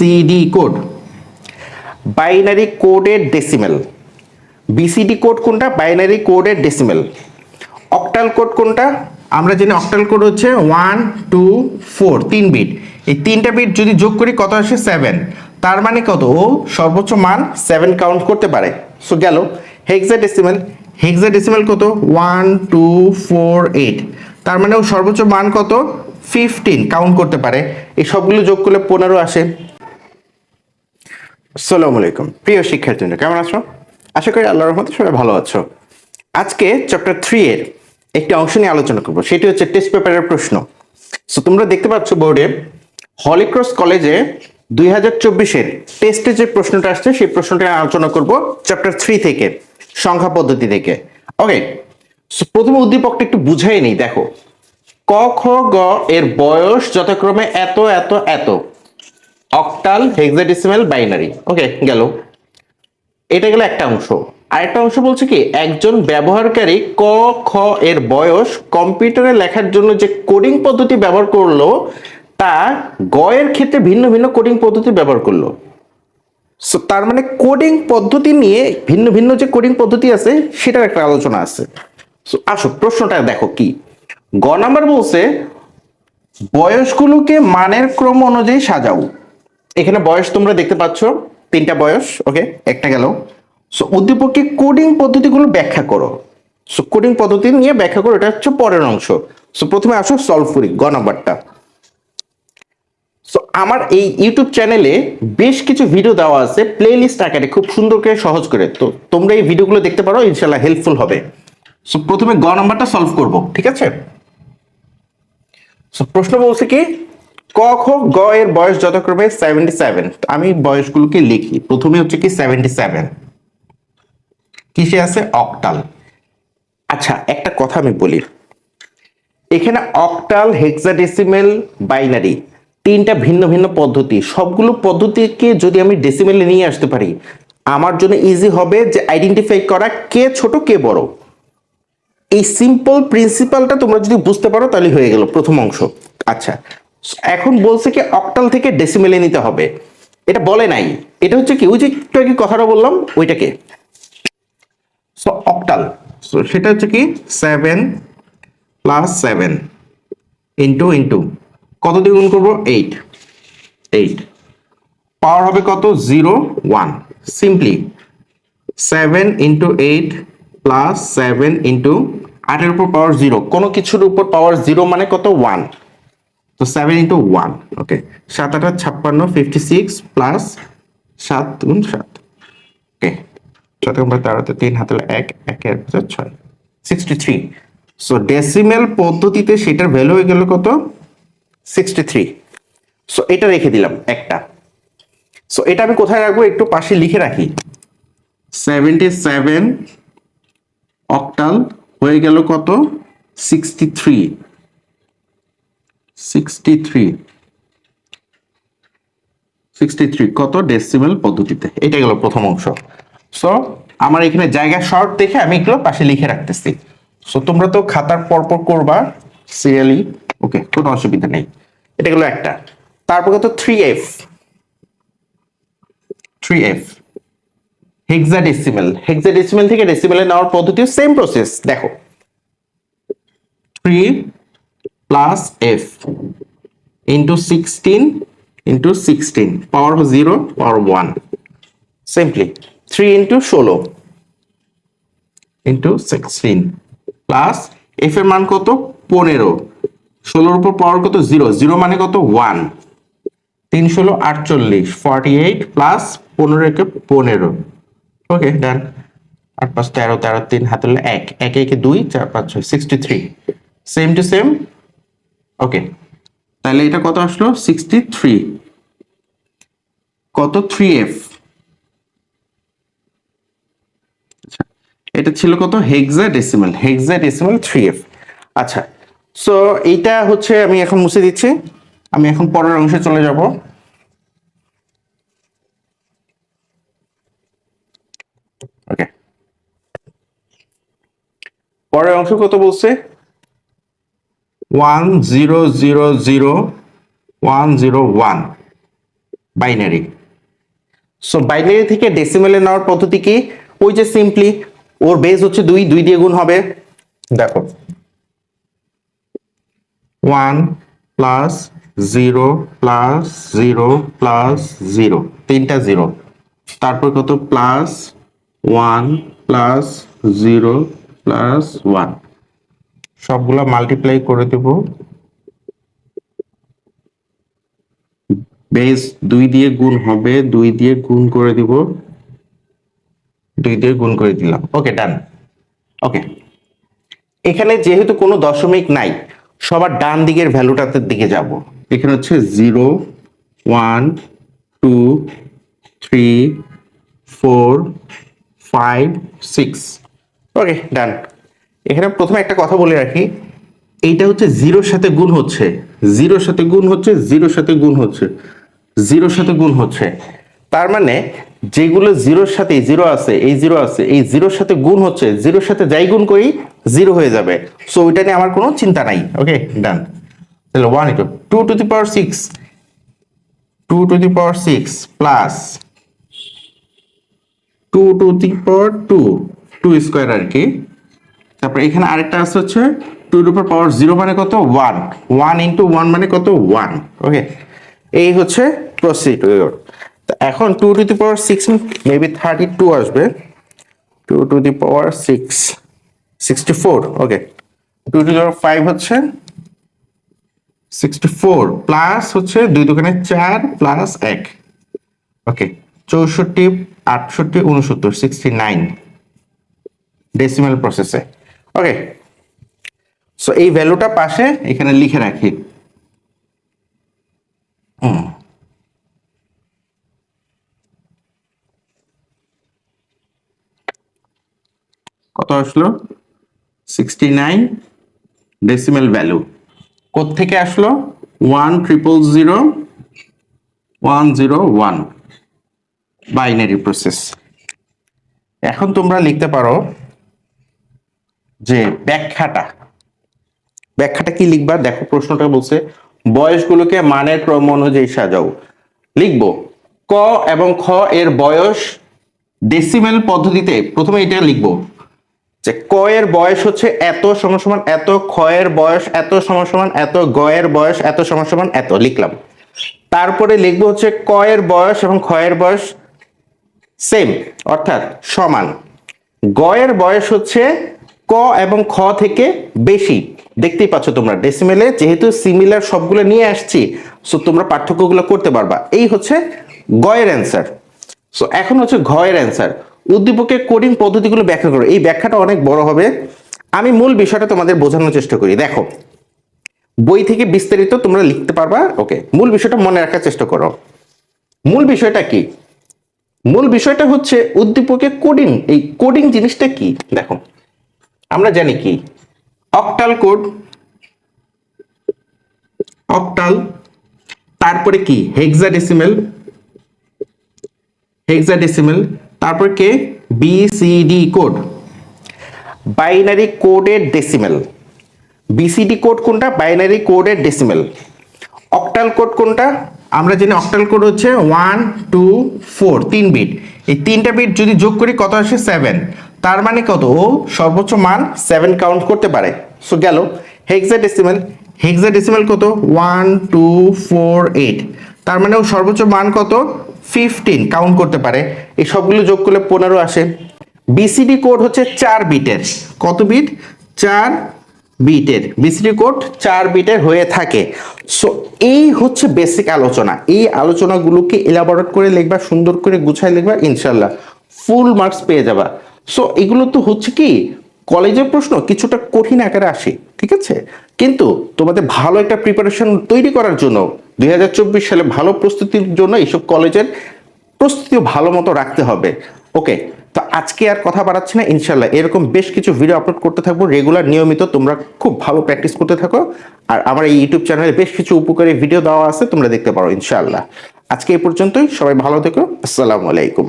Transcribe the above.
BCD code binary কোডের decimal BCD code কোনটা? Binary কোডের ডেসিমেল অক্টাল কোড কোনটা? আমরা জানি অক্টাল কোড হচ্ছে ওয়ান টু ফোর তিন বিট এই তিনটা বিট যদি যোগ করি, কত আসে? সেভেন তার মানে কত? ও সর্বোচ্চ মান সেভেন কাউন্ট করতে পারে। সো গেল। হেক্সা ডেসিমেল হেক্সা ডেসিমেল কত? ওয়ান টু ফোর এইট তার মানে ও সর্বোচ্চ মান কত? ফিফটিন কাউন্ট করতে পারে। এই সবগুলো যোগ করলে পনেরো আসে। আসসালামু আলাইকুম। প্রিয় শিক্ষার্থীরা কেমন আছো? আশা করি আল্লাহর রহমতে সবাই ভালো আছো। আজকে চ্যাপ্টার থ্রি এর একটি অংশ নিয়ে আলোচনা করব, সেটি হচ্ছে টেস্ট পেপারের প্রশ্ন। সো তোমরা দেখতে পাচ্ছ বোর্ডে হলিক্রস কলেজে দুই হাজার চব্বিশের টেস্টে যে প্রশ্নটা আসছে, সেই প্রশ্নটা আলোচনা করব চ্যাপ্টার থ্রি থেকে, সংখ্যা পদ্ধতি থেকে। ওকে প্রথমে উদ্দীপকটা একটু বুঝাই নেই, দেখো। ক, খ, গ এর বয়স যথাক্রমে এত এত এত। Octal hexadecimal binary. ওকে, গেল। এটা গেল একটা অংশ। আরেকটা অংশ বলছে কি, একজন ব্যবহারকারী ক, খ এর বয়স কম্পিউটারে লেখার জন্য যে কোডিং পদ্ধতি ব্যবহার করল, তা গ এর ক্ষেত্রে ভিন্ন ভিন্ন কোডিং পদ্ধতি ব্যবহার করল। সো তার মানে কোডিং পদ্ধতি নিয়ে ভিন্ন ভিন্ন যে কোডিং পদ্ধতি আছে, সেটার একটা আলোচনা আছে। সো আসো প্রশ্নটা দেখো কি। গ নাম্বার বলছে, বয়সগুলোকে মানের ক্রম অনুযায়ী সাজাও। এখানে বয়স তোমরা দেখতে পাচ্ছ, তিনটা বয়স ওকে একটা গেল। সো উদ্দীপককে কোডিং পদ্ধতিগুলো ব্যাখ্যা করো। সো কোডিং পদ্ধতি নিয়ে ব্যাখ্যা করো, এটা হচ্ছে পরের অংশ। সো প্রথমে আসো সলভ করি গ নাম্বারটা। সো আমার এই ইউটিউব চ্যানেলে বেশ কিছু ভিডিও দেওয়া আছে প্লে লিস্ট আকারে, খুব সুন্দর করে, সহজ করে। তো, তোমরা এই ভিডিওগুলো দেখতে পারো ইনশাল্লাহ হেল্পফুল হবে। সো প্রথমে গ নাম্বারটা সলভ করব, ঠিক আছে? সো প্রশ্ন বলছে কি ক খ গ এর বয়স যথাক্রমে সেভেন্টি সেভেন আমি বয়সগুলোকে লিখি। প্রথমে হচ্ছে কি সেভেন্টি সেভেন কিসে আছে? অক্টাল আচ্ছা একটা কথা আমি বলি। এখানে অক্টাল হেক্সাডেসিমেল বাইনারি তিনটা ভিন্ন ভিন্ন পদ্ধতি। সবগুলো পদ্ধতিকে যদি আমি ডেসিমেলে নিয়ে আসতে পারি, আমার জন্য ইজি হবে যে আইডেন্টিফাই করা কে ছোট, কে বড়। এই সিম্পল প্রিন্সিপালটা তোমরা যদি বুঝতে পারো, তাহলে হয়ে গেল প্রথম অংশ। আচ্ছা এখন বলছে কি অক্টাল থেকে ডেসিমেলে নিতে হবে। এটা বলে নাই। এটা হচ্ছে কি, ওই যে একটু আগে কথাটা বললাম, ওইটাকে। সো অক্টাল সো সেটা হচ্ছে কি seven plus seven into into কত দিয়ে গুণ করব? এইট এইট পাওয়ার হবে কত? Zero one simply seven into eight plus seven into আটের উপর পাওয়ার জিরো কোনো কিছুর উপর পাওয়ার জিরো মানে কত? ওয়ান তো সেভেন ইন্টু ওয়ান ওকে সাত আট ছাপ্পান্ন ফিফটি সিক্স প্লাস সাত গুণ সাত ওকে চত নম্বর তেরোতে তিন হাতে এক একের ভিতর ছয় সিক্সটি থ্রি সো ডেসিমেল পদ্ধতিতে সেটার ভ্যালু হয়ে গেল কত? সিক্সটি থ্রি সো এটা রেখে দিলাম একটা। সো এটা আমি কোথায় রাখব? একটু পাশে লিখে রাখি। সেভেন্টি সেভেন অক্টাল হয়ে গেল কত? সিক্সটি থ্রি কত ডেসিমেল পদ্ধতিতে? এটা গেল প্রথম অংশ। সো আমার এখানে জায়গা শর্ট দেখে আমি এগুলো পাশে লিখে রাখতেছি। সো তোমরা তো খাতার পরপর করবা সিরিয়ালি ওকে, কোনো অসুবিধা নেই। এটা গেলো একটা। তারপর কত? Three F three F hexadecimal hexadecimal থেকে ডেসিমেলে নেওয়ার পদ্ধতিও সেম প্রসেস দেখো। Three plus F into sixteen into sixteen power zero power one simply three into ষোলো ইন্টু সিক্সটিন প্লাস এফ এর মান কত? পনেরো। ষোলোর উপর পাওয়ার কত? জিরো জিরো মানে কত? ওয়ান তিন ষোলো, আটচল্লিশ। ফর্টি এইট প্লাস পনেরো একে পনেরো। ওকে ডান আট পাঁচ তেরো তেরো তিন, হাতে এক। একে একে দুই, চার পাঁচ ছয় sixty three same two same okay তাহলে এটা কত আসলো? সিক্সটি থ্রি কত থ্রি এফ এটা ছিল কত? হেক্সা ডেসিমাল হেক্সা ডেসিমাল থ্রি এফ আচ্ছা সো এইটা হচ্ছে আমি এখন মুছে দিচ্ছি। আমি এখন পরের অংশে চলে যাব। ওকে পরের অংশ কত বলছে? One zero zero zero one zero one binary so binary থেকে ডেসিমেলে নেওয়ার পদ্ধতি কি? ওই যে সিম্পলি ওর বেস হচ্ছে দুই দুই দিয়ে গুণ হবে। দেখো। One plus zero plus zero plus zero তিনটা জিরো তারপর কত? Plus one plus zero plus one সবগুলো মাল্টিপ্লাই করে দেব। বেস দুই দিয়ে গুণ হবে, দুই দিয়ে গুণ করে দিব। দুই দিয়ে গুণ করে দিলাম। ওকে ডান ওকে এখানে যেহেতু কোনো দশমিক নাই, সবার ডান দিকের ভ্যালুটাতে দিকে যাব। এখানে হচ্ছে zero one two three four five six okay done এখানে প্রথমে একটা কথা বলে রাখি, এইটা হচ্ছে জিরোর সাথে গুণ হচ্ছে। জিরোর সাথে গুণ হচ্ছে, জিরোর সাথে গুণ হচ্ছে, জিরোর সাথে গুণ হচ্ছে। তার মানে যেগুলো জিরোর সাথে জিরো আছে, এই জিরো আছে, এই জিরোর সাথে গুণ হচ্ছে, জিরোর সাথে যাই গুণ করি, জিরো হয়ে যাবে। সো ওইটা নিয়ে আমার কোনো চিন্তা নাই। ওকে ডান তাহলে one into two to the power six two to the power six plus two to the power two two square আর কি। তারপরে এখানে আরেকটা আছে হচ্ছে টু টু পাওয়ার জিরো মানে কত? ওয়ান ওয়ান ইন্টু ওয়ান মানে কত? ওয়ান ওকে এই হচ্ছে প্রসিডিওর এখন two to the power six maybe thirty two আসবে। Two to the power six sixty four okay two to the power five হচ্ছে sixty four plus হচ্ছে দুই দোকানে চার প্লাস এক। ওকে চৌষট্টি, আটষট্টি, উনসত্তর সিক্সটি নাইন ডেসিমাল প্রসেসে ওকে সো এই ভ্যালুটা পাশে এখানে লিখে রাখি। কত আসলো? সিক্সটি নাইন ডেসিমাল ভ্যালু থেকে আসলো? One triple zero one zero one binary process এখন তোমরা লিখতে পারো যে ব্যাখ্যাটা। ব্যাখ্যাটা কি লিখবা? দেখো প্রশ্নটা বলছে, বয়সগুলোকে মানের ক্রম অনুযায়ী সাজাও। লিখব, ক এবং খ এর বয়স ডেসিমেল পদ্ধতিতে, প্রথমে এটা লিখব, যে ক এর বয়স হচ্ছে এত সমান সমান এত, খ এর বয়স এত সমান সমান এত, গ এর বয়স এত সমান সমান এত, লিখলাম। তারপরে লিখব হচ্ছে ক এর বয়স এবং খ এর বয়স সেম অর্থাৎ সমান। গ এর বয়স হচ্ছে ক এবং খ থেকে বেশি। দেখতেই পাচ্ছ তোমরা ডেসিমেলে যেহেতু সিমিলার সবগুলো নিয়ে আসছি সো তোমরা পার্থক্যগুলো করতে পারবা। এই হচ্ছে গ এর অ্যান্সার সো এখন হচ্ছে ঘ এর অ্যান্সার উদ্দীপকের কোডিং পদ্ধতিগুলো ব্যাখ্যা করো। এই ব্যাখ্যাটা অনেক বড় হবে। আমি মূল বিষয়টা তোমাদের বোঝানোর চেষ্টা করি। দেখো, বই থেকে বিস্তারিত তোমরা লিখতে পারবা। ওকে মূল বিষয়টা মনে রাখার চেষ্টা করো। মূল বিষয়টা কি? মূল বিষয়টা হচ্ছে উদ্দীপকের কোডিং এই কোডিং জিনিসটা কি? দেখো আমরা জানি কি? অক্টাল কোড অক্টাল তারপরে কি? হেক্সাডেসিমেল হেক্সাডেসিমেল তারপর কে? বিসিডি কোড বাইনারি কোডের ডেসিমেল বিসিডি কোড কোনটা? বাইনারি কোডের ডেসিমেল অক্টাল কোড কোনটা? আমরা জানি অক্টাল কোড হচ্ছে ওয়ান টু ফোর তিন বিট এই তিনটা বিট যদি যোগ করি, কত আসে? সেভেন তার মানে কত? ও সর্বোচ্চ মান সেভেন কাউন্ট করতে পারে। সো গেল। হেক্সা ডেসিমেল হেক্সা ডেসিমেল কত? ওয়ান টু ফোর এইট তার মানে ও সর্বোচ্চ মান কত? ফিফটিন কাউন্ট করতে পারে। এই সবগুলো যোগ করলে পনেরো আসে। বিসিডি কোড হচ্ছে চার বিটের। কত বিট? চার বিটের। বিসিডি কোড চার বিটের হয়ে থাকে। সো এই হচ্ছে বেসিক আলোচনা। এই আলোচনাগুলোকে এলাবোরেট করে লিখবা, সুন্দর করে গুছায় লিখবা ইনশাল্লাহ ফুল মার্কস পেয়ে যাবা। সো এগুলো তো হচ্ছে কি, কলেজের প্রশ্ন কিছুটা কঠিন আকারে আসে, ঠিক আছে? কিন্তু তোমাদের ভালো একটা প্রিপারেশন তৈরি করার জন্য, দুই হাজার চব্বিশ সালে ভালো প্রস্তুতির জন্য এইসব কলেজের প্রস্তুতিও ভালো মতো রাখতে হবে। ওকে তো আজকে আর কথা বাড়াচ্ছি না ইনশাল্লাহ এরকম বেশ কিছু ভিডিও আপলোড করতে থাকব রেগুলার নিয়মিত তোমরা খুব ভালো প্র্যাকটিস করতে থাকো। আর আমার এই ইউটিউব চ্যানেলে বেশ কিছু উপকারী ভিডিও দেওয়া আছে, তোমরা দেখতে পারো ইনশাল্লাহ আজকে এই পর্যন্তই, সবাই ভালো থেকো, আসসালামু আলাইকুম।